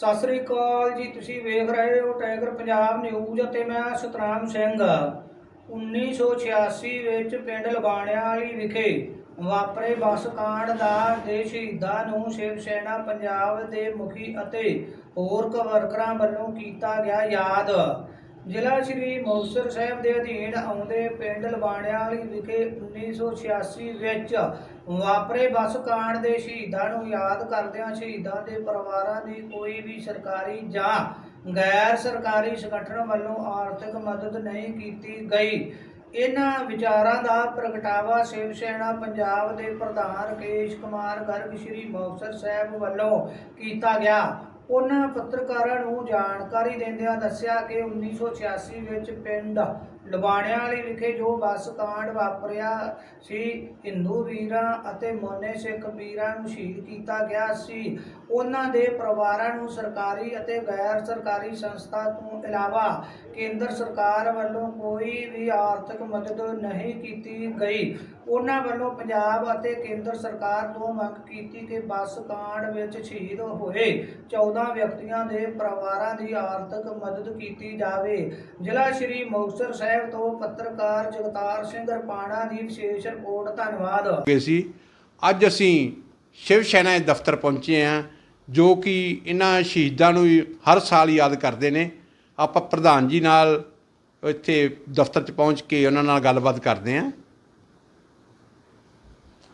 ਸਤਿ ਸ੍ਰੀ ਅਕਾਲ ਜੀ, ਤੁਸੀਂ ਵੇਖ ਰਹੇ ਹੋ ਟਾਈਗਰ ਪੰਜਾਬ ਨਿਊਜ਼ ਅਤੇ ਮੈਂ ਸਤਨਾਮ ਸਿੰਘ। 1986 ਵਿੱਚ ਪਿੰਡ ਲਬਾਣਿਆਂ ਵਾਲੀ ਵਿਖੇ ਵਾਪਰੇ ਬੱਸ ਕਾਂਡ ਦਾ ਦੇ ਸ਼ਹੀਦਾਂ ਨੂੰ ਸ਼ਿਵ ਸੈਨਾ ਪੰਜਾਬ ਦੇ ਮੁਖੀ ਅਤੇ ਹੋਰ ਵਰਕਰਾਂ ਵੱਲੋਂ ਕੀਤਾ ਗਿਆ ਯਾਦ। ਜ਼ਿਲ੍ਹਾ ਸ਼੍ਰੀ ਮੁਕਤਸਰ ਸਾਹਿਬ ਦੇ ਅਧੀਨ ਆਉਂਦੇ ਪਿੰਡ ਲਬਾਣਿਆਂ ਵਾਲੀ ਵਿਖੇ 1986 ਵਿੱਚ ਵਾਪਰੇ ਬੱਸ ਕਾਂਡ ਦੇ ਸ਼ਹੀਦਾਂ ਨੂੰ ਯਾਦ ਕਰਦਿਆਂ ਸ਼ਹੀਦਾਂ ਦੇ ਪਰਿਵਾਰਾਂ ਦੀ ਕੋਈ ਵੀ ਸਰਕਾਰੀ ਜਾਂ ਗੈਰ ਸਰਕਾਰੀ ਸੰਗਠਨ ਵੱਲੋਂ ਆਰਥਿਕ ਮਦਦ ਨਹੀਂ ਕੀਤੀ ਗਈ। ਇਹਨਾਂ ਵਿਚਾਰਾਂ ਦਾ ਪ੍ਰਗਟਾਵਾ ਸ਼ਿਵ ਸੈਨਾ ਪੰਜਾਬ ਦੇ ਪ੍ਰਧਾਨ ਰਕੇਸ਼ ਕੁਮਾਰ ਗਰਗ, ਸ਼੍ਰੀ ਮੁਕਤਸਰ ਸਾਹਿਬ ਵੱਲੋਂ ਕੀਤਾ ਗਿਆ। ਉਹਨਾਂ ਪੱਤਰਕਾਰਾਂ ਨੂੰ ਜਾਣਕਾਰੀ ਦਿੰਦਿਆਂ ਦੱਸਿਆ ਕਿ 1986 ਵਿੱਚ ਪਿੰਡ ਲਬਾਣਿਆਂ ਵਾਲੀ ਵਿਖੇ ਜੋ ਬੱਸ ਕਾਂਡ ਵਾਪਰਿਆ ਸੀ, ਹਿੰਦੂ ਵੀਰਾਂ ਅਤੇ ਮੋਨੇ ਸਿੱਖ ਵੀਰਾਂ ਨੂੰ ਸ਼ਹੀਦ ਕੀਤਾ ਗਿਆ ਸੀ। ਉਹਨਾਂ ਦੇ ਪਰਿਵਾਰਾਂ ਨੂੰ ਸਰਕਾਰੀ ਅਤੇ ਗੈਰ ਸਰਕਾਰੀ ਸੰਸਥਾ ਤੋਂ ਇਲਾਵਾ ਕੇਂਦਰ ਸਰਕਾਰ ਵੱਲੋਂ ਕੋਈ ਵੀ ਆਰਥਿਕ ਮਦਦ ਨਹੀਂ ਕੀਤੀ ਗਈ। ਉਹਨਾਂ ਵੱਲੋਂ ਪੰਜਾਬ ਅਤੇ ਕੇਂਦਰ ਸਰਕਾਰ ਤੋਂ ਮੰਗ ਕੀਤੀ ਕਿ ਬੱਸ ਕਾਂਡ ਵਿੱਚ ਸ਼ਹੀਦ ਹੋਏ 14 ਵਿਅਕਤੀਆਂ ਦੇ ਪਰਿਵਾਰਾਂ ਦੀ ਆਰਥਿਕ ਮਦਦ ਕੀਤੀ ਜਾਵੇ। ਜ਼ਿਲ੍ਹਾ ਸ਼੍ਰੀ ਮੁਕਤਸਰ ਸਾਹਿਬ ਤੋਂ ਪੱਤਰਕਾਰ ਜਗਤਾਰ ਸਿੰਘ ਰਪਾਣਾ ਦੀ ਵਿਸ਼ੇਸ਼ ਰਿਪੋਰਟ, ਧੰਨਵਾਦ। ਸੀ ਅੱਜ ਅਸੀਂ ਸ਼ਿਵ ਸੈਨਾ ਦੇ ਦਫ਼ਤਰ ਪਹੁੰਚੇ ਹਾਂ, ਜੋ ਕਿ ਇਹਨਾਂ ਸ਼ਹੀਦਾਂ ਨੂੰ ਹਰ ਸਾਲ ਯਾਦ ਕਰਦੇ ਨੇ। ਆਪਾਂ ਪ੍ਰਧਾਨ ਜੀ ਨਾਲ ਇੱਥੇ ਦਫ਼ਤਰ 'ਚ ਪਹੁੰਚ ਕੇ ਉਹਨਾਂ ਨਾਲ ਗੱਲਬਾਤ ਕਰਦੇ ਹਾਂ।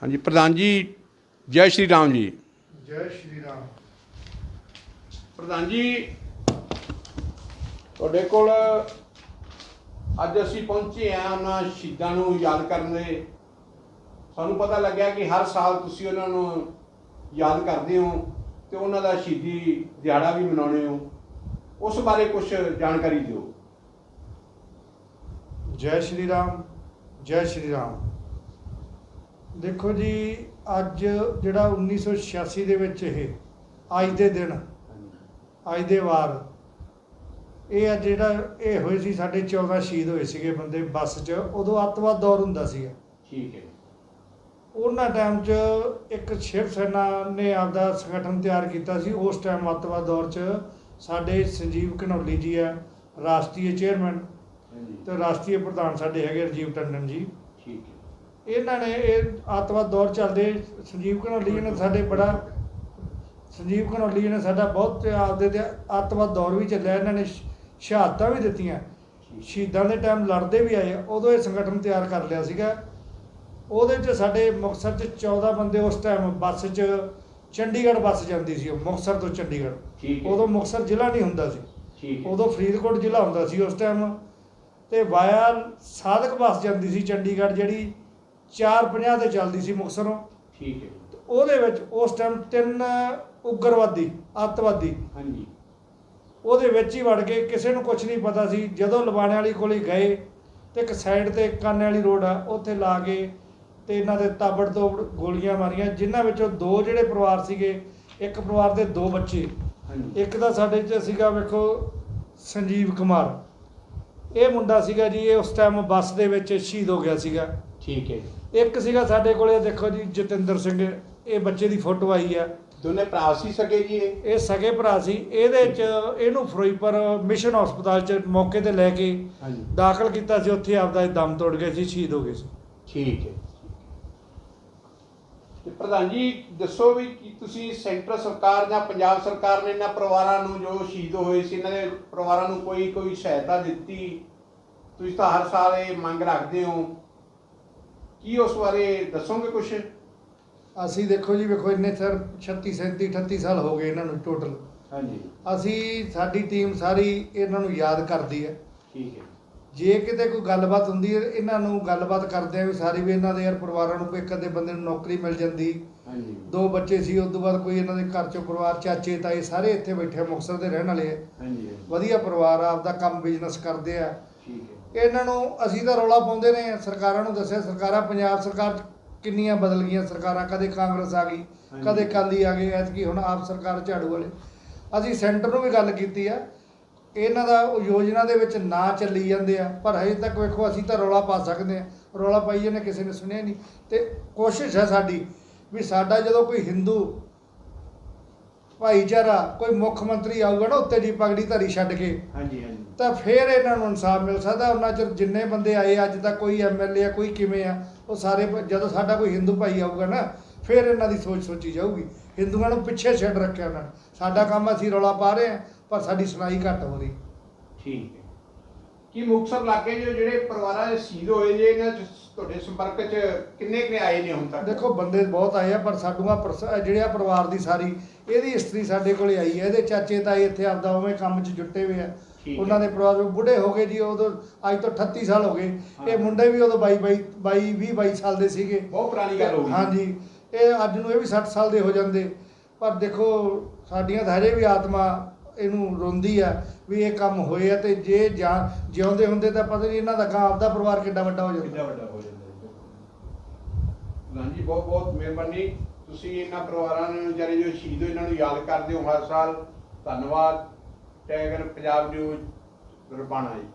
ਹਾਂਜੀ ਪ੍ਰਧਾਨ ਜੀ ਜੈ ਸ਼੍ਰੀ ਰਾਮ ਜੀ। ਜੈ ਸ਼੍ਰੀ ਰਾਮ। ਪ੍ਰਧਾਨ ਜੀ ਤੁਹਾਡੇ ਕੋਲ ਅੱਜ ਅਸੀਂ ਪਹੁੰਚੇ ਆ ਉਹਨਾਂ ਸ਼ਹੀਦਾਂ ਨੂੰ ਯਾਦ ਕਰਨ ਦੇ। ਸਾਨੂੰ ਪਤਾ ਲੱਗਿਆ ਕਿ ਹਰ ਸਾਲ ਤੁਸੀਂ ਉਹਨਾਂ ਨੂੰ ਯਾਦ ਕਰਦੇ ਹੋ ਤੇ ਉਹਨਾਂ ਦਾ ਸ਼ਹੀਦੀ ਦਿਹਾੜਾ ਵੀ ਮਨਾਉਂਦੇ ਹੋ। ਉਸ ਬਾਰੇ ਕੁਝ ਜਾਣਕਾਰੀ ਦਿਓ। ਜੈ ਸ਼੍ਰੀ ਰਾਮ ਜੈ ਸ਼੍ਰੀ ਰਾਮ। ਦੇਖੋ ਜੀ ਅੱਜ ਜਿਹੜਾ 1986 ਦੇ ਵਿੱਚ ਇਹ ਅੱਜ ਦੇ ਦਿਨ ਅੱਜ ਦੇ ਵਾਰ ਇਹ ਅੱਜ ਜਿਹੜਾ ਇਹ ਹੋਏ ਸੀ ਸਾਡੇ 14 ਸ਼ਹੀਦ ਹੋਏ ਸੀਗੇ ਬੰਦੇ ਬੱਸ 'ਚ ਉਦੋਂ ਅੱਤਵਾਦ ਦੌਰ ਹੁੰਦਾ ਸੀਗਾ। ਠੀਕ ਹੈ। ਉਹਨਾਂ ਟਾਈਮ 'ਚ ਇੱਕ ਸ਼ਿਵ ਸੈਨਾ ਨੇ ਆਪਦਾ ਸੰਗਠਨ ਤਿਆਰ ਕੀਤਾ ਸੀ ਉਸ ਟਾਈਮ ਅੱਤਵਾਦ ਦੌਰ 'ਚ ਸਾਡੇ ਸੰਜੀਵ ਘਨੌਲੀ ਜੀ ਆ ਰਾਸ਼ਟਰੀ ਚੇਅਰਮੈਨ ਤੇ ਰਾਸ਼ਟਰੀ ਪ੍ਰਧਾਨ ਸਾਡੇ ਹੈਗੇ ਰਜੀਵ ਟੰਡਨ ਜੀ। ਠੀਕ ਹੈ। ਇਹਨਾਂ ਨੇ ਇਹ ਆਤਵਾਦ ਦੌਰ ਚੱਲਦੇ ਸੰਜੀਵ ਘਨੌਲੀ ਨੇ ਸਾਡੇ ਬੜਾ ਸੰਜੀਵ ਘਨੌਲੀ ਨੇ ਸਾਡਾ ਬਹੁਤ ਆਪਦੇ ਤੇ ਆਤਵਾਦ ਦੌਰ ਵੀ ਚੱਲਿਆ ਇਹਨਾਂ ਨੇ ਸ਼ਹਾਦਤਾਂ ਵੀ ਦਿੱਤੀਆਂ। ਸ਼ਹੀਦਾਂ ਦੇ ਟਾਈਮ ਲੜਦੇ ਵੀ ਆਏ ਉਦੋਂ ਇਹ ਸੰਗਠਨ ਤਿਆਰ ਕਰ ਲਿਆ ਸੀਗਾ। ਉਹਦੇ 'ਚ ਸਾਡੇ ਮੁਕਤਸਰ 'ਚ 14 ਬੰਦੇ ਉਸ ਟਾਈਮ ਬੱਸ 'ਚ ਚੰਡੀਗੜ੍ਹ ਬੱਸ ਜਾਂਦੀ ਸੀ ਉਹ ਮੁਕਤਸਰ ਤੋਂ ਚੰਡੀਗੜ੍ਹ। ਉਦੋਂ ਮੁਕਤਸਰ ਜ਼ਿਲ੍ਹਾ ਨਹੀਂ ਹੁੰਦਾ ਸੀ। ਠੀਕ ਉਦੋਂ ਫਰੀਦਕੋਟ ਜ਼ਿਲ੍ਹਾ ਹੁੰਦਾ ਸੀ ਉਸ ਟਾਈਮ ਤੇ ਵਾਇਆ ਸਾਧਕ ਬੱਸ ਜਾਂਦੀ ਸੀ ਚੰਡੀਗੜ੍ਹ ਜਿਹੜੀ 450 ਤੇ ਚੱਲਦੀ ਸੀ ਮੁਕਤਸਰੋਂ ਠੀਕ ਹੈ। ਤੇ ਉਹਦੇ ਵਿੱਚ ਉਸ ਟਾਈਮ ਤਿੰਨ ਉਗਰਵਾਦੀ ਅੱਤਵਾਦੀ। ਹਾਂਜੀ। ਉਹਦੇ ਵਿੱਚ ਹੀ ਵੜ ਗਏ ਕਿਸੇ ਨੂੰ ਕੁਝ ਨਹੀਂ ਪਤਾ ਸੀ। ਜਦੋਂ ਲਵਾਣੇ ਵਾਲੀ ਕੋਲੇ ਗਏ ਤੇ ਇੱਕ ਸਾਈਡ ਤੇ ਕਾਨੇ ਵਾਲੀ ਰੋਡ ਆ ਉੱਥੇ ਲਾ ਕੇ ਤੇ ਇਹਨਾਂ ਦੇ ਤਾਬੜ ਤੋੜ ਗੋਲੀਆਂ ਮਾਰੀਆਂ ਜਿਨ੍ਹਾਂ ਵਿੱਚੋਂ ਦੋ ਜਿਹੜੇ ਪਰਿਵਾਰ ਸੀਗੇ ਇੱਕ ਪਰਿਵਾਰ ਦੇ ਦੋ ਬੱਚੇ। ਹਾਂਜੀ। ਇੱਕ ਤਾਂ ਸਾਡੇ 'ਚ ਸੀਗਾ ਵੇਖੋ ਸੰਜੀਵ ਕੁਮਾਰ। ਇਹ ਮੁੰਡਾ ਸੀਗਾ ਜੀ ਇਹ ਉਸ ਟਾਈਮ ਬੱਸ ਦੇ ਵਿੱਚ ਸ਼ਹੀਦ ਹੋ ਗਿਆ ਸੀਗਾ। ਠੀਕ ਹੈ ਇੱਕ ਸੀਗਾ ਸਾਡੇ ਕੋਲੇ ਦੇਖੋ ਜੀ ਜਤਿੰਦਰ ਸਿੰਘ ਇਹ ਬੱਚੇ ਦੀ ਫੋਟੋ ਆਈ ਆ। ਦੋਨੇ ਭਰਾ ਸੀ ਸਕੇ ਜੀ ਇਹ? ਇਹ ਸਗੇ ਭਰਾ ਸੀ। ਇਹਦੇ 'ਚ ਇਹਨੂੰ ਫਿਰੋਜ਼ਪੁਰ ਮਿਸ਼ਨ ਹਸਪਤਾਲ 'ਚ ਮੌਕੇ ਤੇ ਲੈ ਕੇ ਹਾਂਜੀ। ਦਾਖਲ ਕੀਤਾ ਸੀ। ਉੱਥੇ ਆਪਦਾ ਇਹ ਦਮ ਤੋੜ ਗਏ ਸੀ ਸ਼ਹੀਦ ਹੋ ਗਏ ਸੀ। ਠੀਕ ਹੈ। ਤੇ ਪ੍ਰਧਾਨ ਜੀ ਦੱਸੋ ਵੀ ਕੀ ਤੁਸੀਂ ਸੈਂਟਰ ਸਰਕਾਰ ਜਾਂ ਪੰਜਾਬ ਸਰਕਾਰ ਨੇ ਇਹਨਾਂ ਪਰਿਵਾਰਾਂ ਨੂੰ ਜੋ ਸ਼ਹੀਦ ਹੋਏ ਸੀ ਇਹਨਾਂ ਦੇ ਪਰਿਵਾਰਾਂ ਨੂੰ ਕੋਈ ਕੋਈ ਸਹਾਇਤਾ ਦਿੱਤੀ? ਤੁਸੀਂ ਤਾਂ ਹਰ ਸਾਲ ਇਹ ਮੰਗ ਰੱਖਦੇ ਹੋ। ਕੀ ਉਸ ਬਾਰੇ ਦੱਸੋਗੇ ਕੁਝ ਅਸੀਂ ਦੇਖੋ ਜੀ ਵੇਖੋ ਇੰਨੇ ਸਰ 36 37 38 ਸਾਲ ਹੋ ਗਏ ਇਹਨਾਂ ਨੂੰ ਟੋਟਲ ਹਾਂਜੀ। ਅਸੀਂ ਸਾਡੀ ਟੀਮ ਸਾਰੀ ਇਹਨਾਂ ਨੂੰ ਯਾਦ ਕਰਦੀ ਹੈ। ਠੀਕ ਹੈ। ਜੇ ਕਿਤੇ ਕੋਈ ਗੱਲਬਾਤ ਹੁੰਦੀ ਹੈ ਇਹਨਾਂ ਨੂੰ ਗੱਲਬਾਤ ਕਰਦੇ ਆ ਵੀ ਸਾਰੀ ਵੀ ਇਹਨਾਂ ਦੇ ਯਾਰ ਪਰਿਵਾਰਾਂ ਨੂੰ ਕੋਈ ਇੱਕ ਅੱਧੇ ਬੰਦੇ ਨੂੰ ਨੌਕਰੀ ਮਿਲ ਜਾਂਦੀ। ਹਾਂਜੀ। ਦੋ ਬੱਚੇ ਸੀ ਉਸ ਤੋਂ ਬਾਅਦ ਕੋਈ ਇਹਨਾਂ ਦੇ ਘਰ ਚੋਂ ਪਰਿਵਾਰ ਚਾਚੇ ਤਾਏ ਸਾਰੇ ਇੱਥੇ ਬੈਠੇ ਆ, ਮੁਕਤਸਰ ਦੇ ਰਹਿਣ ਵਾਲੇ ਆ। ਹਾਂਜੀ। ਵਧੀਆ ਪਰਿਵਾਰ ਆ ਆਪਦਾ ਕੰਮ ਬਿਜ਼ਨਸ ਕਰਦੇ ਆ। ਠੀਕ ਹੈ। ਇਹਨਾਂ ਨੂੰ ਅਸੀਂ ਤਾਂ ਰੌਲਾ ਪਾਉਂਦੇ ਨੇ ਸਰਕਾਰਾਂ ਨੂੰ ਦੱਸਿਆ ਸਰਕਾਰਾਂ ਪੰਜਾਬ ਸਰਕਾਰ ਕਿੰਨੀਆਂ ਬਦਲ ਗਈਆਂ ਸਰਕਾਰਾਂ। ਕਦੇ ਕਾਂਗਰਸ ਆ ਗਈ। ਕਦੇ ਕਾਲੀ ਆ ਗਈ ਐਤਕੀ ਹੁਣ ਆਪ ਸਰਕਾਰ ਝਾੜੂ ਵਾਲੇ। ਅਸੀਂ ਸੈਂਟਰ ਨੂੰ ਵੀ ਗੱਲ ਕੀਤੀ ਆ ਇਹਨਾਂ ਦਾ ਯੋਜਨਾ ਦੇ ਵਿੱਚ ਨਾ ਚੱਲੀ ਜਾਂਦੇ ਆ ਪਰ ਹਜੇ ਤੱਕ ਵੇਖੋ ਅਸੀਂ ਤਾਂ ਰੌਲਾ ਪਾ ਸਕਦੇ ਆ ਰੌਲਾ ਪਾਈ ਜਾਂਦੇ ਕਿਸੇ ਨੇ ਸੁਣਿਆ ਨਹੀਂ। ਤੇ ਕੋਸ਼ਿਸ਼ ਹੈ ਸਾਡੀ ਵੀ ਸਾਡਾ ਜਦੋਂ ਕੋਈ ਹਿੰਦੂ ਭਾਈਚਾਰਾ ਕੋਈ ਮੁੱਖ ਮੰਤਰੀ ਆਊਗਾ ਨਾ ਉੱਤੇ ਦੀ ਪਗੜੀ ਧਰੀ ਛੱਡ ਕੇ ਹਾਂਜੀ ਹਾਂਜੀ। ਤਾਂ ਫਿਰ ਇਹਨਾਂ ਨੂੰ ਇਨਸਾਫ ਮਿਲ ਸਕਦਾ ਉਹਨਾਂ ਚਿਰ ਜਿੰਨੇ ਬੰਦੇ ਆਏ ਅੱਜ ਤੱਕ ਕੋਈ ਐਮਐਲਏ ਆ ਕੋਈ ਕਿਵੇਂ ਆ ਉਹ ਸਾਰੇ ਪ- ਜਦੋਂ ਸਾਡਾ ਕੋਈ ਹਿੰਦੂ ਭਾਈ ਆਊਗਾ ਨਾ ਫਿਰ ਇਹਨਾਂ ਦੀ ਸੋਚ ਸੋਚੀ ਜਾਊਗੀ। ਹਿੰਦੂਆਂ ਨੂੰ ਪਿੱਛੇ ਛੱਡ ਰੱਖਿਆ ਉਹਨਾਂ ਨੇ। ਸਾਡਾ ਕੰਮ ਅਸੀਂ ਰੌਲਾ ਪਾ ਰਹੇ ਹਾਂ ਪਰ ਸਾਡੀ ਸੁਣਾਈ ਘੱਟ ਹੋ ਰਹੀ। ਠੀਕ ਹੈ। ਕੀ ਮੁਕਤਸਰ ਇਲਾਕੇ 'ਚ ਜਿਹੜੇ ਪਰਿਵਾਰਾਂ ਦੇ ਸ਼ਹੀਦ ਹੋਏ ਜੇ ਇਹਨਾਂ 'ਚ ਤੁਹਾਡੇ ਸੰਪਰਕ 'ਚ ਕਿੰਨੇ ਕੁ ਆਏ ਨੇ ਹੁਣ ਤੱਕ? ਦੇਖੋ ਬੰਦੇ ਬਹੁਤ ਆਏ ਆ ਪਰ ਸਾਡੂਆਂ ਪਰਸ- ਜਿਹੜਿਆ ਪਰਿਵਾਰ ਦੀ ਸਾਰੀ ਇਹਦੀ ਇਸਤਰੀ ਸਾਡੇ ਕੋਲੇ ਆਈ ਹੈ ਇਹਦੇ ਚਾਚੇ ਤਾਏ ਇੱਥੇ ਆਪਦਾ ਉਵੇਂ ਕੰਮ 'ਚ ਜੁੱਟੇ ਹੋਏ ਆ। ਉਹਨਾਂ। ਦੇ ਪਰਿਵਾਰ ਵਿੱਚ ਬੁੱਢੇ ਹੋ ਗਏ ਜੀ ਉਦੋਂ ਅੱਜ ਤੋਂ 38 ਸਾਲ ਹੋ ਗਏ। ਇਹ ਮੁੰਡੇ ਵੀ ਉਦੋਂ 22 22 22 20 22 ਸਾਲ ਦੇ ਸੀਗੇ। ਬਹੁਤ ਪੁਰਾਣੀ ਗੱਲ ਹੋ ਗਈ। ਹਾਂਜੀ। ਇਹ ਅੱਜ ਨੂੰ ਇਹ ਵੀ 60 ਸਾਲ ਦੇ ਹੋ ਜਾਂਦੇ। ਪਰ ਦੇਖੋ ਸਾਡੀਆਂ ਤਾਂ ਹਜੇ ਵੀ ਆਤਮਾ ਇਹਨੂੰ ਰੋਂਦੀ ਆ ਵੀ ਇਹ ਕੰਮ ਹੋਏ ਆ ਤੇ ਜੇ ਜਿਉਂਦੇ ਹੁੰਦੇ ਤਾਂ ਪਤਾ ਨਹੀਂ ਇਹਨਾਂ ਦਾ ਗਾਂ ਆਪਦਾ ਪਰਿਵਾਰ ਕਿੱਡਾ ਵੱਡਾ ਹੋ ਜਾਂਦਾ। ਕਿੰਨਾ ਵੱਡਾ ਹੋ ਜਾਂਦਾ। ਲਾਂਜੀ ਬਹੁਤ ਬਹੁਤ ਮਿਹਰਬਾਨੀ। ਤੁਸੀਂ ਇਹਨਾਂ ਪਰਿਵਾਰਾਂ ਨੂੰ ਜਿਹੜੇ ਜੋ ਸ਼ਹੀਦ ਹੋਏ, ਇਹਨਾਂ ਨੂੰ ਯਾਦ ਕਰਦੇ ਹੋ ਹਰ ਸਾਲ। ਧੰਨਵਾਦ। ਟੈਗਰ ਪੰਜਾਬ ਨਿਊਜ਼ ਰਬਾਣਾ ਜੀ।